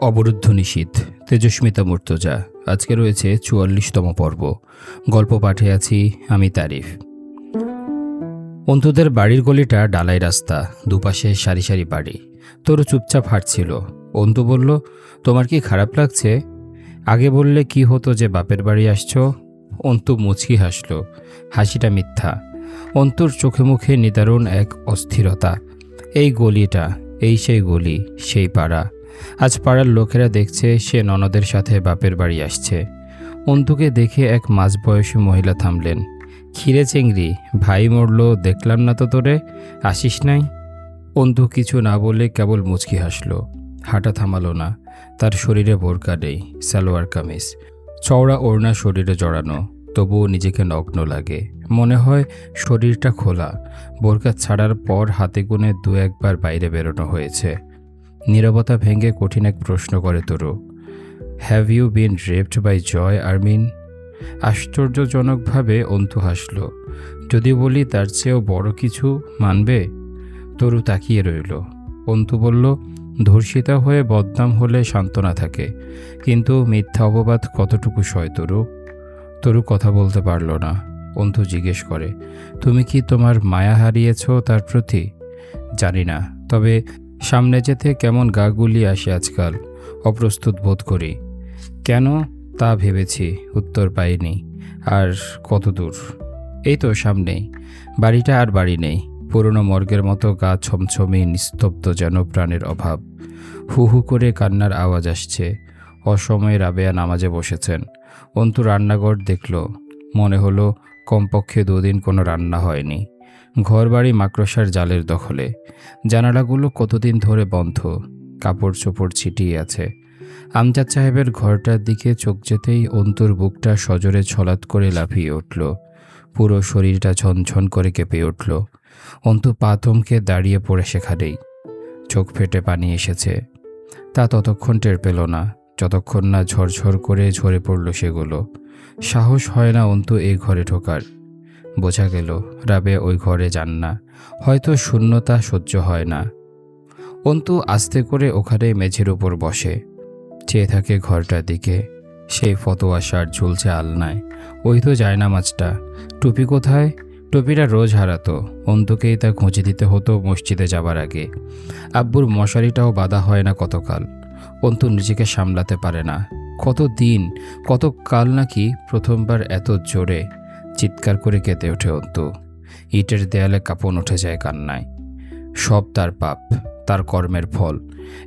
অবরুদ্ধ নিশীথ তেজস্মিতা মূর্তজা, আজকে রয়েছে চুয়াল্লিশতম পর্ব। গল্প পাঠে আছি আমি তারিফ। অন্তুদের বাড়ির গলিটা ডালাই রাস্তা, দুপাশে সারি সারি বাড়ি। তোর চুপচাপ হাঁটছিল অন্তু বলল, তোমার কি খারাপ লাগছে? আগে বললে, কি হতো যে বাপের বাড়ি আসছো? অন্তু মুচকি হাসল। হাসিটা মিথ্যা। অন্তুর চোখে মুখে নিদারুণ এক অস্থিরতা। এই গলিটা, এই সেই গলি, সেই পাড়া। আজ পাড়ার লোকেরা দেখছে সে ননদের সাথে বাপের বাড়ি আসছে। অন্তুকে দেখে এক মাঝবয়সী মহিলা থামলেন। খিরে চেংড়ি, ভাই মরল, দেখলাম না তো তোরে, আসিস নাই? অন্তু কিছু না বলে কেবল মুচকি হাসল। হাঁটা থামালো না। তার শরীরে বোরকা নেই, সালোয়ার কামিজ। চওড়া ওড়না শরীরে জড়ানো, তবুও নিজেকে নগ্ন লাগে। মনে হয় শরীরটা খোলা। বোরকা ছাড়ার পর হাতে গুনে দু একবার বাইরে বেরোনো হয়েছে। নীরবতা ভেঙে কঠিন এক প্রশ্ন করে Taru have you been raped by Joy Armin আশ্চর্যজনকভাবে অন্তু হাসল, যদি বলি তার চেয়েও বড় কিছু মানবে? তরু তাকিয়ে রইল, অন্তু বলল, ধর্ষিতা হয়ে বদনাম হলে সান্ত্বনা থাকে, কিন্তু মিথ্যা অপবাদ কতটুকু সয় তরু? তরু কথা বলতে পারল না, অন্তু জিজ্ঞেস করে, তুমি কি তোমার মায়া হারিয়েছ তার প্রতি? জানি না, তবে সামনে যেতে কেমন গা গুলিয়ে আসে আজকাল, অপ্রস্তুত বোধ করি। কেন তা ভেবেছি, উত্তর পাইনি। আর কত দূর? এই তো সামনেই বাড়িটা আর বাড়ি নেই। পুরনো মর্গের মতো গা ছমছমে নিস্তব্ধ যেন প্রাণের অভাব। হু হু করে কান্নার আওয়াজ আসছে। অসময়ে রাবেয়া নামাজে বসেছেন। অন্তু রান্নাঘর দেখল। মনে হলো কমপক্ষে দুদিন কোনো রান্না হয়নি। ঘরবাড়ি মাকড়সার জালের দখলে। জানালাগুলো কতদিন ধরে বন্ধ কাপড় চোপড় ছিটিয়ে আছে। আমজাদ সাহেবের ঘরটার দিকে চোখ যেতেই অন্তর বুকটা সজোরে ছলাৎ করে লাফিয়ে উঠল। পুরো শরীরটা ঝনঝন করে কেঁপে উঠল। অন্তু পাথমকে দাঁড়িয়ে পড়ে সেখানেই। চোখ ফেটে পানি এসেছে। তা ততক্ষণ টের পেল না, যতক্ষণ না ঝরঝর করে ঝরে পড়ল সেগুলো। সাহস হয় না অন্তু এই ঘরে ঢোকার। বোঝা গেল, রাবে ওই ঘরে যান না। হয়তো শূন্যতা সহ্য হয় না। অন্তু আস্তে করে ওখানে মেঝের উপর বসে। চেয়ে থাকে ঘরটার দিকে। সেই ফতোয়া শার্ট ঝুলছে আলনায়। ওই তো যায় না মাছটা টুপি কোথায়? টুপিটা রোজ হারাতো। অন্তুকেই তা খুঁজে দিতে হতো মসজিদে যাবার আগে। আব্বুর মশারিটাও বাধা হয় না কতকাল। অন্তু নিজেকে সামলাতে পারে না। কত দিন, কত কাল নাকি প্রথমবার এত জোরে চিৎকার করে কেঁদে ওঠে অন্তু। ইটের দেয়ালে কাঁপন উঠে যায় কান্নায়। সব তার পাপ, তার কর্মের ফল।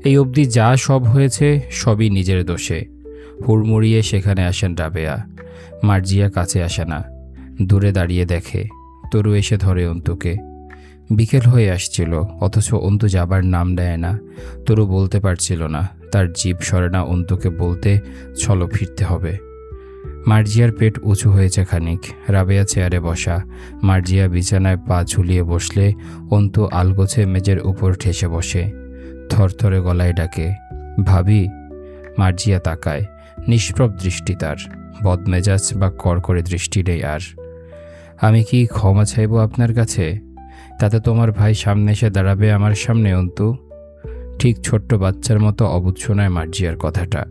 এই অবধি যা সব হয়েছে, সবই নিজের দোষে। হুড়মুড়িয়ে সেখানে আসেন রাবেয়া। মার্জিয়া কাছে আসে না। দূরে দাঁড়িয়ে দেখে। তরু এসে ধরে অন্তুকে। বিকেল হয়ে আসছিল, অথচ অন্তু যাবার নাম দেয় না। তরু বলতে পারছিল না। তার জীব সরে না অন্তুকে বলতে ছলো ফিরতে হবে। মার্জিয়ার পেট উঁচু হয়েছে খানিক। রাবেয়া চেয়ারে বসা। মার্জিয়া বিছানায় পা ঝুলিয়ে বসলে অন্তু আলগোছে মেজের উপর ঠেসে বসে। থরথরে গলায় ডাকে, ভাবি? মার্জিয়া তাকায়। নিষ্প্রব দৃষ্টি তার। বদমেজাজ বা করকরে দৃষ্টি নেই আর। আমি কি ক্ষমা চাইব আপনার কাছে? তাতে তোমার ভাই সামনে এসে দাঁড়াবে আমার সামনে, অন্তু? ঠিক ছোট্ট বাচ্চার মতো অবুধ শোনায় মার্জিয়ার কথাটা।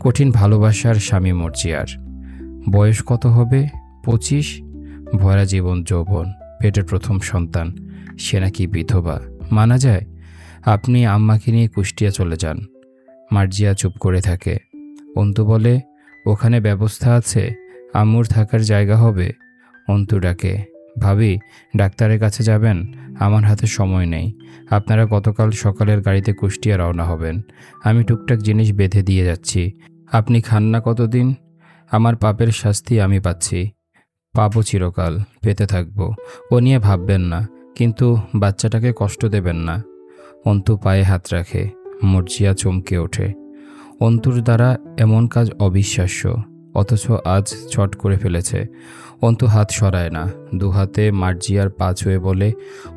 কঠিন ভালোবাসার স্বামী মর্জিয়ার। বয়স কত হবে? পঁচিশ? ভরা জীবন যৌবন, পেটের প্রথম সন্তান, সে নাকি বিধবা। মানা যায়, আপনি আম্মাকে নিয়ে কুষ্টিয়া চলে যান। মার্জিয়া চুপ করে থাকে। অন্তু বলে, ওখানে ব্যবস্থা আছে? আম্মুর থাকার জায়গা হবে? অন্তু ডাকে, ভাবি, ডাক্তারের কাছে যাবেন? আমার হাতে সময় নেই। আপনারা গতকাল সকালের গাড়িতে কুষ্টিয়া রওনা হবেন। আমি টুকটাক জিনিস বেঁধে দিয়ে যাচ্ছি। আপনি খান না কতদিন? আমার পাপের শাস্তি আমি পাচ্ছি। পাবো চিরকাল পেতে থাকব। ও নিয়ে ভাববেন না, কিন্তু বাচ্চাটাকে কষ্ট দেবেন না। অন্তু পায়ে হাত রাখে, মর্জিয়া চমকে ওঠে। অন্তুর দ্বারা এমন কাজ অবিশ্বাস্য, অথচ আজ ছট করে ফেলেছে। অন্তু হাত সরায় না, দু হাতে মার্জিয়ার পা ছুঁয়ে বলে,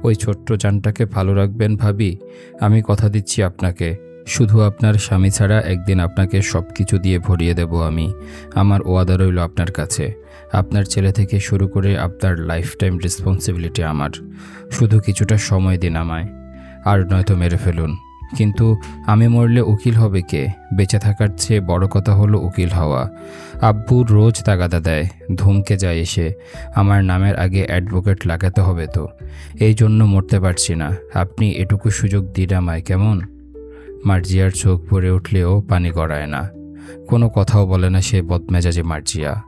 ওই ছোট্ট যানটাকে ভালো রাখবেন ভাবি, আমি কথা দিচ্ছি আপনাকে। শুধু আপনার স্বামী ছাড়া একদিন আপনাকে সব কিছু দিয়ে ভরিয়ে দেব আমি। আমার ওয়াদা রইল আপনার কাছে। আপনার ছেলে থেকে শুরু করে আপনার লাইফ টাইম রেসপন্সিবিলিটি আমার। শুধু কিছুটা সময় দিন আমায়। আর নয়তো মেরে ফেলুন। কিন্তু আমি মরলে উকিল হবে কে? বেঁচে থাকার চেয়ে বড় কথা হলো উকিল হওয়া। আব্বু রোজ তাগাদা দেয়। ধমকে যায় এসে। আমার নামের আগে অ্যাডভোকেট লাগাতে হবে তো। এই জন্য মরতে পারছি না। আপনি এটুকু সুযোগ দিন আমায়, কেমন? মার্জিয়ার চোখ ভরে উঠলেও পানি গড়ায় না। কোনো কথাও বলে না সে বদমেজাজে মার্জিয়া।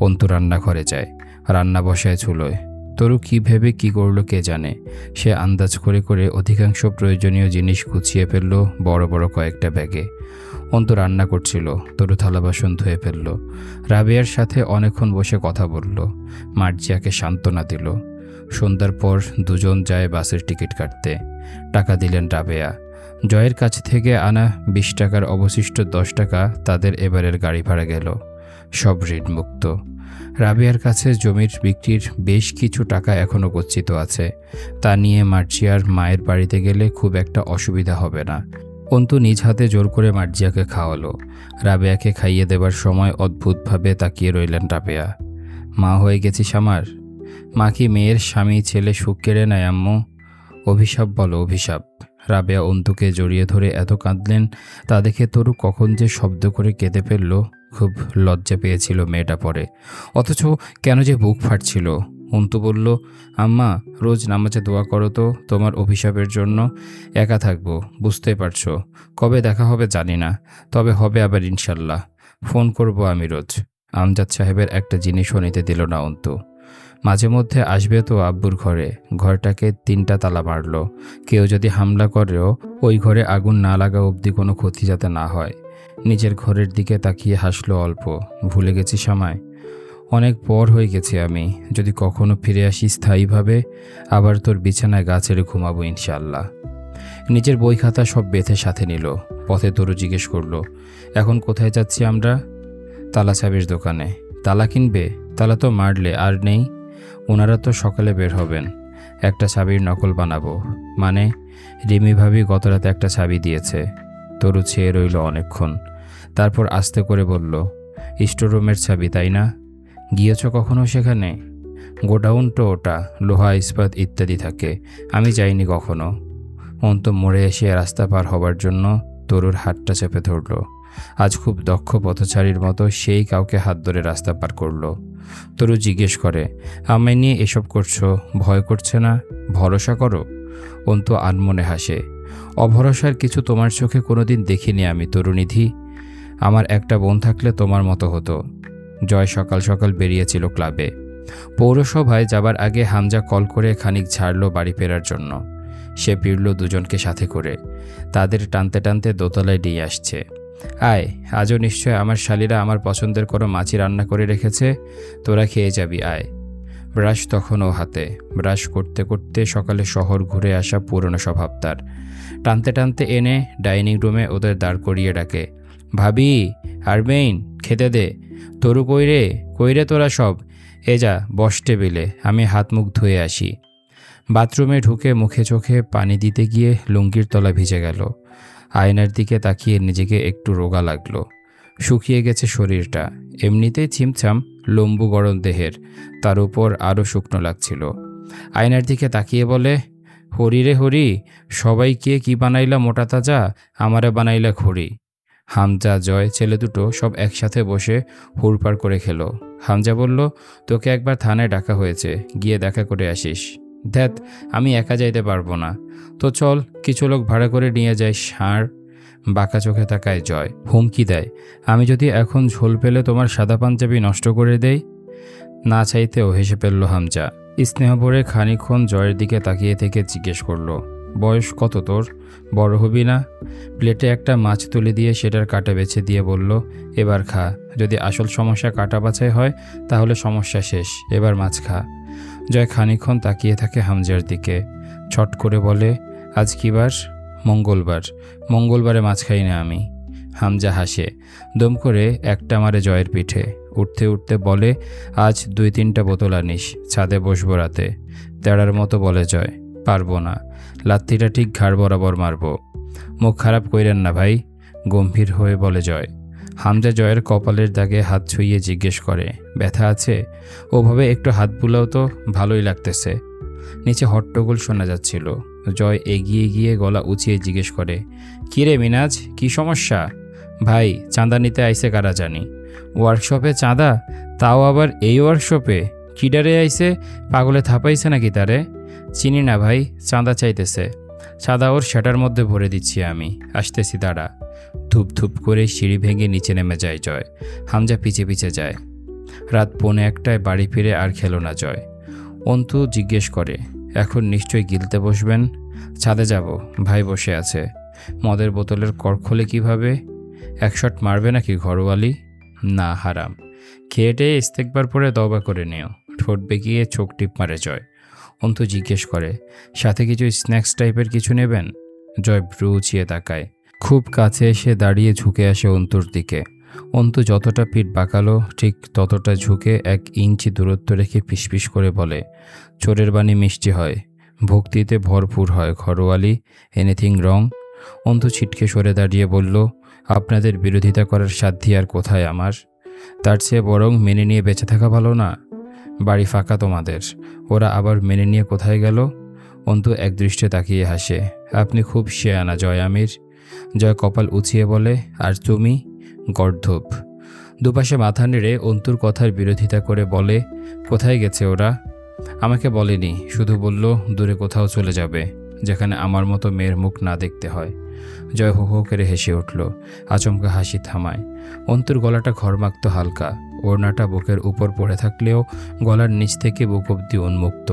অন্তু রান্নাঘরে যায়। রান্না বসায় চুলোয়। তরু কী ভেবে কি করল কে জানে? সে আন্দাজ করে করে অধিকাংশ প্রয়োজনীয় জিনিস গুছিয়ে ফেলল বড় বড় কয়েকটা ব্যাগে। অন্তু রান্না করছিল। তরু থালা বাসন ধুয়ে ফেলল। রাবেয়ার সাথে অনেকক্ষণ বসে কথা বলল। মার্জিয়াকে সান্ত্বনা দিল। সন্ধ্যার পর দুজন যায় বাসের টিকিট কাটতে। টাকা দিলেন রাবেয়া। জয়ের কাছ থেকে আনা বিশ টাকার অবশিষ্ট দশ টাকা তাদের এবারের গাড়ি ভাড়া গেল। সব ঋণমুক্ত। রাবিয়ার কাছে জমির বিক্রির বেশ কিছু টাকা এখনও গচ্ছিত আছে। তা নিয়ে মার্জিয়ার মায়ের বাড়িতে গেলে খুব একটা অসুবিধা হবে না। অন্তু নিজ হাতে জোর করে মার্জিয়াকে খাওয়ালো। রাবেয়াকে খাইয়ে দেবার সময় অদ্ভুতভাবে তাকিয়ে রইলেন রাবেয়া। মা হয়ে গেছিস আমার? মা কি মেয়ের স্বামী, ছেলে সুখ কেড়ে নেয় আম্মু? অভিশাপ বলো, অভিশাপ। রাবেয়া অন্তুকে জড়িয়ে ধরে এত কাঁদলেন, তা দেখে তরু কখন যে শব্দ করে কেঁদে ফেলল, খুব লজ্জা পেয়েছিল মেয়েটা পরে। অথচ কেন যে বুক ফাটছিল? অন্তু বলল, আম্মা, রোজ নামাজে দোয়া করো তো, তোমার অভিশাপের জন্য একা থাকব বুঝতে পারছ। কবে দেখা হবে জানি না, তবে হবে আবার ইনশাল্লাহ। ফোন করব আমি রোজ। আমজাদ সাহেবের একটা জিনিসও নিতে দিল না অন্তু। মাঝে মধ্যে আসবে তো আব্বুর ঘরে। ঘরটাকে তিনটা তালা মারলো। কেউ যদি হামলা করেও ওই ঘরে আগুন না লাগা অবধি কোনো ক্ষতি যাতে না হয়। নিজের ঘরের দিকে তাকিয়ে হাসলো অল্প। ভুলে গেছি সময়। অনেক পর হয়ে গেছি আমি। যদি কখনো ফিরে আসি স্থায়ীভাবে, আবার তোর বিছানায় গা ছেড়ে ঘুমাবো ইনশাল্লাহ নিজের বই খাতা সব বেথে সাথে নিল। পথে তরু জিজ্ঞেস করল, এখন কোথায় যাচ্ছি আমরা? তালা চাবির দোকানে। তালা কিনবে? তালা তো মারলে, আর নেই। ওনারা তো সকালে বের হবেন। একটা চাবির নকল বানাবো। মানে রিমি ভাবি গত রাতে একটা চাবি দিয়েছে। তরু চেয়ে রইল অনেকক্ষণ। তারপর আস্তে করে বলল, স্টোররুমের চাবি, তাই না? গিয়েছ কখনো সেখানে? গোডাউন তো ওটা, লোহা, ইস্পাত ইত্যাদি থাকে। আমি যাইনি কখনো। অন্ত মরে এসে রাস্তা পার হবার জন্য তরুর হাতটা চেপে ধরল। আজ খুব দক্ষ পথচারীর মতো সেই কাউকে হাত ধরে রাস্তা পার করল। তরু জিজ্ঞেস করে, আমায় নিয়ে এসব করছ? ভয় করছে না? ভরসা করো? অন্তু আনমনে হাসে, অভরসার কিছু তোমার চোখে কোনোদিন দেখিনি আমি তরুনিধি আমার একটা বোন থাকলে তোমার মতো হতো। জয় সকাল সকাল বেরিয়েছিল ক্লাবে। পৌরসভায় যাবার আগে হামজা কল করে খানিক ঝাড়লো বাড়ি ফেরার জন্য। সে ফিরল দুজনকে সাথে করে। তাদের টানতে টানতে দোতলায় নিয়ে আসছে। আয়, আজও নিশ্চয় আমার শালীরা আমার পছন্দের কোনো মাছি রান্না করে রেখেছে, তোরা খেয়ে যাবি, আয়। ব্রাশ তখনও হাতে। ব্রাশ করতে করতে সকালে শহর ঘুরে আসা পুরনো স্বভাব তার। টানতে টানতে এনে ডাইনিং রুমে ওদের দাঁড় করিয়ে ডাকে। ভাবি আরবেইন খেতে দে। তরু কইরে কইরে তোরা সব? এ যা, বস টেবিলে, আমি হাত মুখ ধুয়ে আসি। বাথরুমে ঢুকে মুখে চোখে পানি দিতে গিয়ে লুঙ্গির তলা ভিজে গেল। আয়নার দিকে তাকিয়ে নিজেকে একটু রোগা লাগল। শুকিয়ে গেছে শরীরটা। এমনিতেই ছিমছাম, লম্বু গরম দেহের, তার উপর আরও শুকনো লাগছিল। আয়নার দিকে তাকিয়ে বলে, হরি রে হরি, সবাই কে কি বানাইলা মোটা তাজা, আমারে বানাইলা খড়ি? হামজা, জয়, ছেলে দুটো সব একসাথে বসে হুড়পাড় করে খেলো। হামজা বলল, তোকে একবার থানায় ডাকা হয়েছে, গিয়ে দেখা করে আসিস। ধ্যাত, আমি একা যাইতে পারব না। তো চল, কিছু লোক ভাড়া করে নিয়ে যায় ষাঁড় বাঁকা চোখে তাকায় জয়, হুমকি দেয়, আমি যদি এখন ঝোল পেলে তোমার সাদা পাঞ্জাবি নষ্ট করে দেই? না চাইতেও হেসে ফেলল হামজা। স্নেহ ভরে খানিক্ষণ জয়ের দিকে তাকিয়ে থেকে জিজ্ঞেস করল, বয়স কত তোর? বড় হবি না? প্লেটে একটা মাছ তুলে দিয়ে সেটার কাটা বেছে দিয়ে বলল, এবার খা, যদি আসল সমস্যা কাটা বাছাই হয়, তাহলে সমস্যা শেষ, এবার মাছ খা। জয় খানিক্ষণ তাকিয়ে থাকে হামজার দিকে। ছট করে বলে, আজ কি বার? মঙ্গলবার। মঙ্গলবারে মাছ খাই না আমি। হামজা হাসে, দম করে একটা মারে জয়ের পিঠে। উঠতে উঠতে বলে, আজ দুই তিনটা বোতল আনিস, ছাদে বসবো রাতে। তেড়ার মতো বলে জয়, পারব না। লাত্তিটা ঠিক ঘাড় বরাবর মারবো। মুখ খারাপ কইরেন না ভাই। গম্ভীর হয়ে বলে জয়। হামজা জয়ের কপালের দাগে হাত ছুঁয়ে জিজ্ঞেস করে, ব্যথা আছে? ওভাবে একটু হাত বুলাও তো, ভালোই লাগতেছে। নিচে হট্টগোল শোনা যাচ্ছিল। জয় এগিয়ে গিয়ে গলা উঁচিয়ে জিজ্ঞেস করে, কিরে মিনাজ, কি সমস্যা? ভাই, চাঁদা নিতে আইসে কারা জানি? ওয়ার্কশপে চাঁদা? তাও আবার এই ওয়ার্কশপে? কিডারে আইসে পাগলে থাপাইছে নাকি তারে? চিনি না ভাই, চাঁদা চাইতেছে। চাঁদা ওর সেটার মধ্যে ভরে দিচ্ছি আমি। আসতেছি, দাঁড়া। ধূপ ধূপ করে সিঁড়ি ভেঙে নিচে নেমে যায় জয়। হামজা পিছে পিছে যায়। রাত পৌনে একটায় বাড়ি ফিরে আর খেলো না জয়। অন্তু জিজ্ঞেস করে, এখন নিশ্চয়ই গিলতে বসবেন? ছাদে যাব, ভাই বসে আছে। মদের বোতলের কর খোলে কীভাবে? এক শট মারবে নাকি ঘরোয়ালি? না, হারাম। খেয়েটে ইস্তেকবার পরে দবা করে নিও। ঠোঁট বেঁকিয়ে চোখ টিপ মারে জয়। অন্তু জিজ্ঞেস করে, সাথে কিছু স্ন্যাক্স টাইপের কিছু নেবেন? জয় ভ্রু উঁচিয়ে তাকায়। খুব কাছে এসে দাঁড়িয়ে ঝুঁকে আসে অন্তুর দিকে। অন্তু যতটা পিঠ বাঁকালো, ঠিক ততটা ঝুঁকে এক ইঞ্চি দূরত্ব রেখে ফিসফিস করে বলে, চোরের বাণী মিষ্টি হয়, ভক্তিতে ভরপুর হয়, ঘরোয়ালি এনিথিং রং অন্তু ছিটকে সরে দাঁড়িয়ে বলল, আপনাদের বিরোধিতা করার সাধ্যি আর কোথায় আমার? তার চেয়ে বরং মেনে নিয়ে বেঁচে থাকা ভালো না। বাড়ি ফাঁকা তোমাদের, ওরা আবার মেনে নিয়ে কোথায় গেল? অন্তু একদৃষ্টে তাকিয়ে হাসে, আপনি খুব শেয়ানা, জয় আমির। জয় কপাল উঁচিয়ে বলে, আর তুমি? গর্ধপ দুপাশে মাথা নেড়ে অন্তুর কথার বিরোধিতা করে বলে, কোথায় গেছে ওরা? আমাকে বলেনি, শুধু বলল দূরে কোথাও চলে যাবে, যেখানে আমার মতো মেয়ের মুখ না দেখতে হয়। জয় হো হো করে হেসে উঠল, আচমকা হাসি থামায়। অন্তুর গলাটা ঘরমাক্ত হালকা, ওড়নাটা বুকের উপর পড়ে থাকলেও গলার নিচ থেকে বুক অব্দি উন্মুক্ত।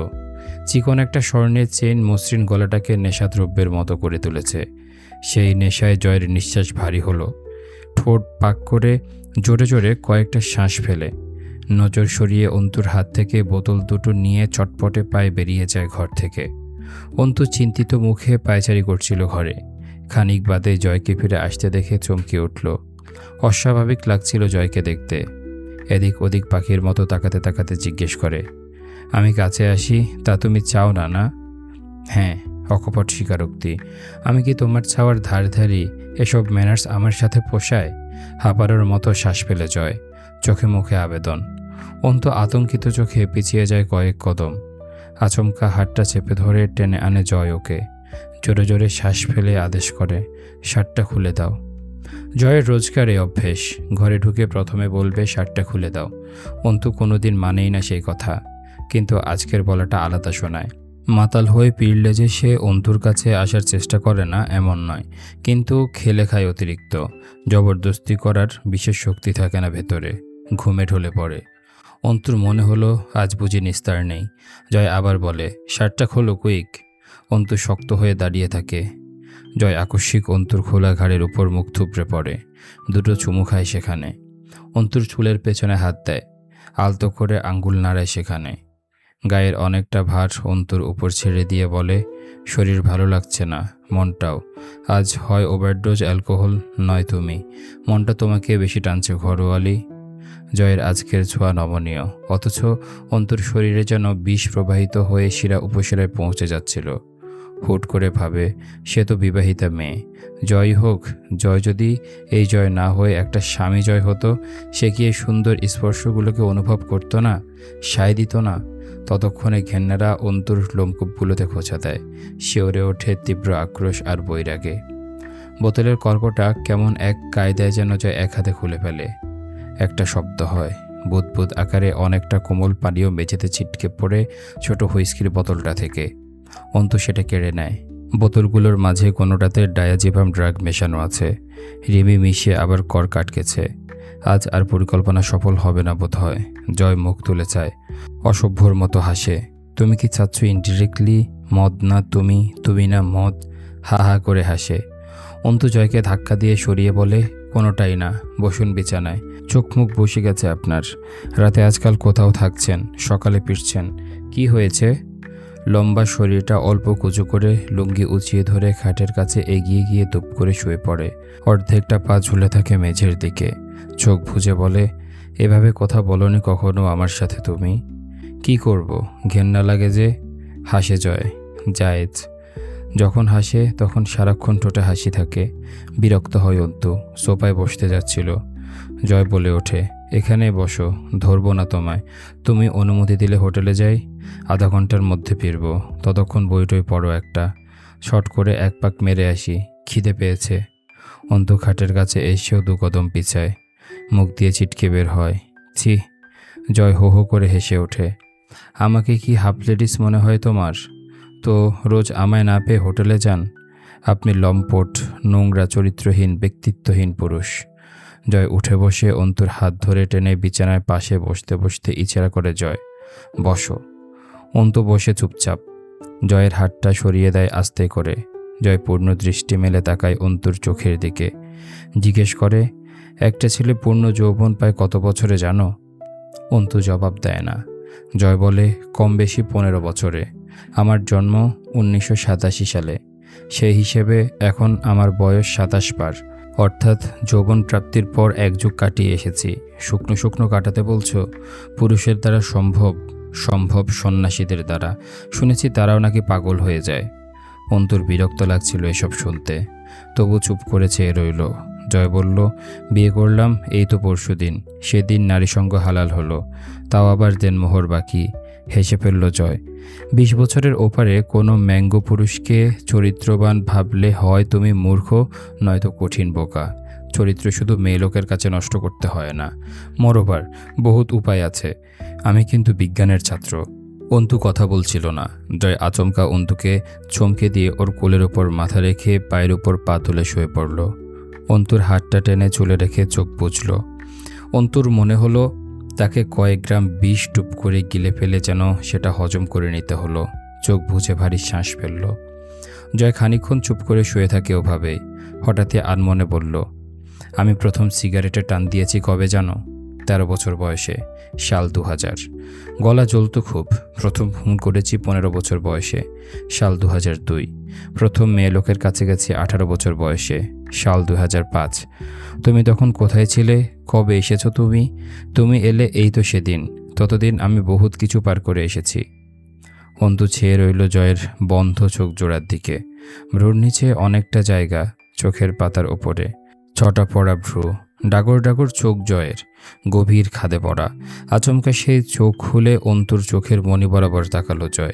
চিকন একটা স্বর্ণের চেন মসৃণ গলাটাকে নেশাদ্রব্যের মতো করে তুলেছে। সেই নেশায় জয়ের নিঃশ্বাস ভারী হলো। ঠোঁট পাক করে জোরে জোরে কয়েকটা শ্বাস ফেলে। নজর সরিয়ে অন্তুর হাত থেকে বোতল দুটো নিয়ে চটপটে পায়ে বেরিয়ে যায় ঘর থেকে। অন্তু চিন্তিত মুখে পায়চারি করছিল ঘরে। খানিক বাদে জয়কে ফিরে আসতে দেখে চমকে উঠল। অস্বাভাবিক লাগছিল জয়কে দেখতে। এদিক ওদিক পাখির মতো তাকাতে তাকাতে জিজ্ঞেস করে, আমি কাছে আসি, তা তুমি চাও না না? হ্যাঁ। অকপট স্বীকারোক্তি। আমি কি তোমার ছাওয়ার ধার ধারি এসব ম্যানার্স আমার সাথে পোষায়? হাঁপানোর মতো শ্বাস ফেলে জয়। চোখে মুখে আবেদন। অন্ত আতঙ্কিত চোখে পিছিয়ে যায় কয়েক কদম। আচমকা হাতটা চেপে ধরে টেনে আনে জয় ওকে। জোরে জোরে শ্বাস ফেলে আদেশ করে, শার্টটা খুলে দাও। জয়ের রোজগারে অভ্যেস। ঘরে ঢুকে প্রথমে বলবে, শার্টটা খুলে দাও। অন্তু কোনোদিন মানেই না সেই কথা। কিন্তু আজকের বলাটা আলাদা শোনায়। মাতাল হয়ে পিড়লে যে সে অন্তুর কাছে আসার চেষ্টা করে না, এমন নয়। কিন্তু খেলে খায় অতিরিক্ত। জবরদস্তি করার বিশেষ শক্তি থাকে না ভেতরে। ঘুমে ঢলে পড়ে। অন্তুর মনে হলো, আজ বুঝি নিস্তার নেই। জয় আবার বলে, শার্টটা খোলো কুইক। অন্তু শক্ত হয়ে দাঁড়িয়ে থাকে। জয় আকস্মিক অন্তুর খোলা ঘাড়ের উপর মুখ থুবড়ে পড়ে। দুটো চুমু খায় সেখানে। অন্তুর চুলের পেছনে হাত দেয়। আলতো করে আঙ্গুল নাড়ায় সেখানে। গায়ের অনেকটা ভার অন্তুর উপর ছেড়ে দিয়ে বলে, শরীর ভালো লাগছে না, মনটাও। আজ হয় ওভারডোজ অ্যালকোহল, নয় তুমি। মনটা তোমাকে বেশি টানছে, ঘরোয়ালি। জয়ের আজকের ছোঁয়া নমনীয়। অথচ অন্তর শরীরে যেন বিষ প্রবাহিত হয়ে শিরা উপশিরায় পৌঁছে যাচ্ছিল। হুট করে ভাবে, সে তো বিবাহিতা মেয়ে। জয় হোক, জয় যদি এই জয় না হয়ে একটা স্বামী জয় হতো, সে কি সুন্দর স্পর্শগুলোকে অনুভব করতো না? সায় দিত না। ততক্ষণে ঘেন্নারা অন্তর লোমকূপগুলোতে খোঁচা দেয়। শিওরে ওঠে তীব্র আক্রোশ আর বৈরাগে। বোতলের কর্কটা কেমন এক কায়দায় যেন জয় এক হাতে খুলে ফেলে। একটা শব্দ হয়। বুদবুদ আকারে অনেকটা কোমল পানীয় মেঝেতে ছিটকে পড়ে ছোট হুইস্কির বোতলটা থেকে। অন্তু সেটা কেড়ে নেয়। বোতলগুলোর মাঝে কোনোটাতে ডায়াজিভাম ড্রাগ মেশানো আছে। রিমি মিশিয়ে আবার কর কাটকেছে। আজ আর পরিকল্পনা সফল হবে না বোধ হয় জয় মুখ তুলে চায়। অসভ্যর মতো হাসে। তুমি কি চাচ্ছ ইনডিরেক্টলি মদ না তুমি? তুমি না মদ? হা হা করে হাসে। অন্তু জয়কে ধাক্কা দিয়ে সরিয়ে বলে, কোনোটাই না, বসুন বিছানায়। চোখ মুখ বসে গেছে আপনার। রাতে আজকাল কোথাও থাকছেন, সকালে ফিরছেন। কি হয়েছে? লম্বা শরীরটা অল্প কুচু করে লুঙ্গি উঁচিয়ে ধরে খাটের কাছে এগিয়ে গিয়ে দুপ করে শুয়ে পড়ে। অর্ধেকটা পা ঝুলে থাকে মেঝের দিকে। চোখ বুজে বলে, এভাবে কথা বলনি কখনো আমার সাথে তুমি? কি করব? ঘেন্না লাগে যে? হাসে জয়, জায়েজ। যখন হাসে, তখন সারাক্ষণ ঠোঁটে হাসি থাকে। বিরক্ত হয় অন্তু সোপায় বসতে যাচ্ছিল। জয় বলে ওঠে, এখানে বসো, ধরবো না তোমায়। তুমি অনুমতি দিলে হোটেলে যাই, আধা ঘণ্টার মধ্যে ফিরবো। ততক্ষণ বইটই পড়ো একটা। শট করে এক পাক মেরে আসি, খিদে পেয়েছে। অন্তু খাটের কাছে এসেও দু কদম পিছায়। মুখ দিয়ে ছিটকে বের হয়। ছি, জয় হো হো করে হেসে ওঠে। আমাকে কি হাফ লেডিস মনে হয় তোমার? তো রোজ আমায় না পেয়ে হোটেলে যান? আপনি লম্পট, নোংরা, চরিত্রহীন, ব্যক্তিত্বহীন পুরুষ। জয় উঠে বসে অন্তুর হাত ধরে টেনে বিছানায় পাশে বসতে বসতে ইচারা করে জয়, বসো। অন্তু বসে চুপচাপ। জয়ের হাতটা সরিয়ে দেয় আস্তে করে। জয় পূর্ণ দৃষ্টি মেলে তাকায় অন্তুর চোখের দিকে। জিজ্ঞেস করে একটা ছেলে পূর্ণ যৌবন পায় কত বছরে জানো? অন্তু জবাব দেয় না। জয় বলে, কম বেশি পনেরো বছরে। আমার জন্ম উনিশশো সাতাশি সালে। সেই হিসেবে এখন আমার বয়স সাতাশ পার অর্থাৎ যৌবন প্রাপ্তির পর এক যুগ কাটিয়ে এসেছি। শুকনো শুকনো কাটাতে বলছো? পুরুষের দ্বারা সম্ভব সম্ভব সন্ন্যাসীদের দ্বারা। শুনেছি তারাও নাকি পাগল হয়ে যায়। অন্তুর বিরক্ত লাগছিল এসব শুনতে। তবু চুপ করে চেয়ে রইল। জয় বলল, বিয়ে করলাম, এই তো পরশু দিন। সেদিন নারীসঙ্গ হালাল হলো। তাও আবার দেন মোহর বাকি। হেসে ফেলল জয়। বিশ বছরের ওপারে কোনো ম্যাঙ্গো পুরুষকে চরিত্রবান ভাবলে হয় তুমি মূর্খ, নয়তো কঠিন বোকা। চরিত্র শুধু মেয়ে লোকের কাছে নষ্ট করতে হয় না। মরোবার, বহুত উপায় আছে। আমি কিন্তু বিজ্ঞানের ছাত্র। অন্তু কথা বলছিল না। জয় আচমকা অন্তুকে চমকে দিয়ে ওর কোলের ওপর মাথা রেখে পায়ের উপর পা তুলে শুয়ে পড়ল। অন্তুর হাতটা টেনে চুলে রেখে চোখ বুঝল অন্তুর মনে হলো, তাকে কয়েক গ্রাম বিষ ডুব করে গিলে ফেলে যেন সেটা হজম করে নিতে হলো। চোখ বুঝে ভারী শ্বাস ফেলল। জয় খানিক্ষণ চুপ করে শুয়ে থাকে ওভাবে। হঠাৎই আর মনে বলল, আমি প্রথম সিগারেটে টান দিয়েছি, কবে জানো? তেরো বছর বয়সে। সাল দু হাজার গলা জ্বলতো খুব। প্রথম ফোন করেছি পনেরো বছর বয়সে, সাল দু হাজার দুই। প্রথম মেয়ে লোকের কাছে গেছি আঠারো বছর বয়সে, সাল দু হাজার পাঁচ। তুমি তখন কোথায় ছিলে? কবে এসেছ তুমি? তুমি এলে এই তো সেদিন। ততদিন আমি বহুত কিছু পার করে এসেছি। অন্তু ছেয়ে রইল জয়ের বন্ধ চোখ জোড়ার দিকে। ভ্রুর নিচে অনেকটা জায়গা চোখের পাতার ওপরে। ছটা পড়া ভ্রু। ডাগর ডাগর চোখ জয়ের, গভীর খাদে পড়া। আচমকা সেই চোখ খুলে অন্তুর চোখের মণি বরাবর তাকালো জয়।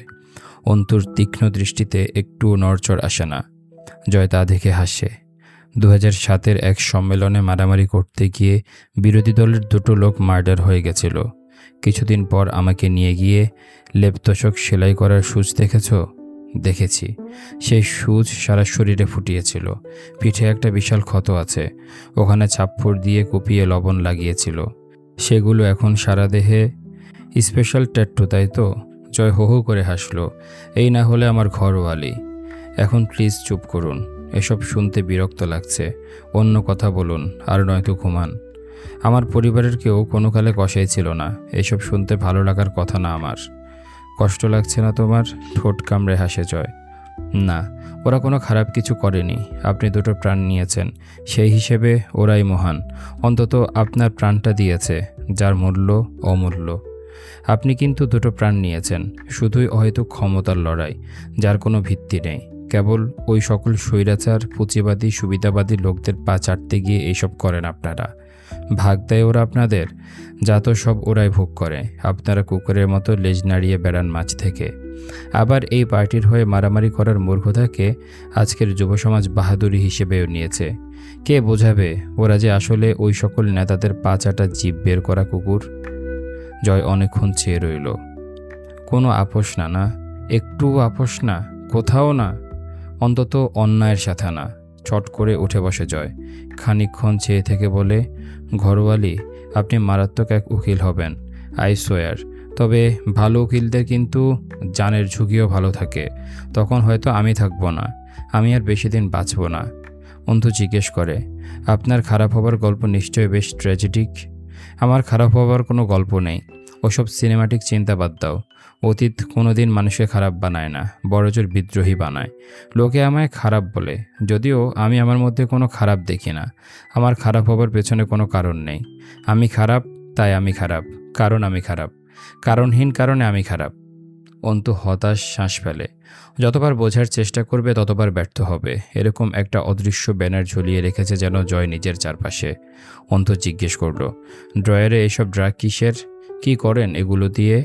অন্তুর তীক্ষ্ণ দৃষ্টিতে একটু নড়চড় আসে না। জয় তা দেখে হাসে। দু সাতের এক সম্মেলনে মারামারি করতে গিয়ে বিরোধী দলের দুটো লোক মার্ডার হয়ে গেছিল। কিছুদিন পর আমাকে নিয়ে গিয়ে লেপতশক সেলাই করার সুচ দেখেছ? দেখেছি। সেই সুচ সারা শরীরে ফুটিয়েছিল। পিঠে একটা বিশাল ক্ষত আছে। ওখানে ছাপ্পড় দিয়ে কুপিয়ে লবণ লাগিয়েছিল। সেগুলো এখন সারা দেহে স্পেশাল ট্যাট্টু, তাই তো? জয় হো হো করে হাসলো। এই না হলে আমার ঘরওয়ালি। এখন প্লিজ চুপ করুন। এসব শুনতে বিরক্ত লাগছে। অন্য কথা বলুন, আর নয়তো ঘুমান। আমার পরিবারের কেউ কোনো কালে কষাই ছিল না। এসব শুনতে ভালো লাগার কথা না আমার। কষ্ট লাগছে না তোমার? ঠোঁট কামড়ে হাসে জয়। না, ওরা কোনো খারাপ কিছু করেনি। আপনি দুটো প্রাণ নিয়েছেন। সেই হিসেবে ওরাই মহান। অন্তত আপনার প্রাণটা দিয়েছে, যার মূল্য অমূল্য। আপনি কিন্তু দুটো প্রাণ নিয়েছেন, শুধুই হয়তো ক্ষমতার লড়াই, যার কোনো ভিত্তি নেই। কেবল ওই সকল স্বৈরাচার, পুঁজিবাদী, সুবিধাবাদী লোকদের পা চাটতে গিয়ে এইসব করেন আপনারা। ভাগ দেয় ওরা আপনাদের, যা তো সব ওরাই ভোগ করে। আপনারা কুকুরের মতো লেজ নাড়িয়ে বেড়ান মাছ থেকে। আবার এই পার্টির হয়ে মারামারি করার মূর্খতাকে আজকের যুব সমাজ বাহাদুরি হিসেবেও নিয়েছে। কে বোঝাবে ওরা যে আসলে ওই সকল নেতাদের পা চাটা জীব বের করা কুকুর? জয় অনেকক্ষণ চেয়ে রইল। কোনো আপোষ না না একটু আপোষ না, কোথাও না, অন্তত অন্যায়ের সাথে না। চট করে উঠে বসে জয়। খানিকক্ষণ চেয়ে থেকে বলে, ঘরওয়ালি, আপনি মারাত্মক এক উকিল হবেন, আই সোয়ার। তবে ভালো উকিলদের কিন্তু জানের ঝুঁকিও ভালো থাকে। তখন হয়তো আমি থাকব না, আমি আর বেশি দিন বাঁচব না। অন্তু জিজ্ঞেস করে, আপনার খারাপ হবার গল্প নিশ্চয়ই বেশ ট্র্যাজেডিক আমার খারাপ হবার কোনো গল্প নেই। ওসব সিনেমাটিক চিন্তা বাদ দাও। অতীত কোনোদিন মানুষকে খারাপ বানায় না, বড়জোর বিদ্রোহী বানায়। লোকে আমায় খারাপ বলে, যদিও আমি আমার মধ্যে কোনো খারাপ দেখি না। আমার খারাপ হবার পেছনে কোনো কারণ নেই। আমি খারাপ, তাই আমি খারাপ। কারণ আমি খারাপ। কারণহীন কারণে আমি খারাপ। অন্তু হতাশ শ্বাস ফেলে। যতবার বোঝার চেষ্টা করবে, ততবার ব্যর্থ হবে। এরকম একটা অদৃশ্য ব্যানার ঝুলিয়ে রেখেছে যেন জয় নিজের চারপাশে। অন্ত জিজ্ঞেস করল, ড্রয়ারে এইসব ড্রাগ কিসের? কি করেন এগুলো দিয়ে?